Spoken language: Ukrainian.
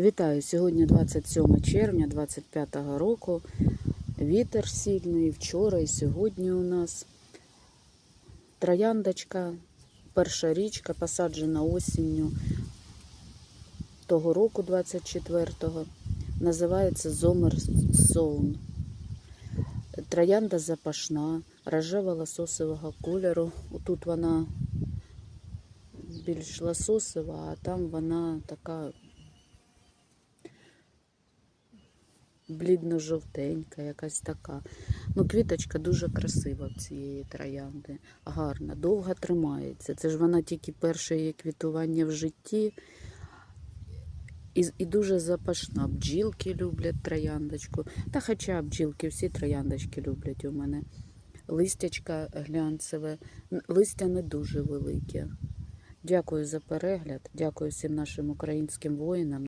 Вітаю! Сьогодні 27 червня 25 року. Вітер сильний. Вчора і сьогодні у нас трояндочка, перша річка, посаджена осінню того року, 24-го. Називається Зомер Соун. Троянда запашна, рожево лососового кольору. Тут вона більш лососова, а там вона така блідно-жовтенька, якась така. Ну, квіточка дуже красива в цієї троянди. Гарна, довго тримається. Це ж вона тільки перше її квітування в житті. І, і дуже запашна. Бджілки люблять трояндочку. Та хоча бджілки всі трояндочки люблять у мене. Листячка глянцеве, листя не дуже велике. Дякую за перегляд. Дякую всім нашим українським воїнам.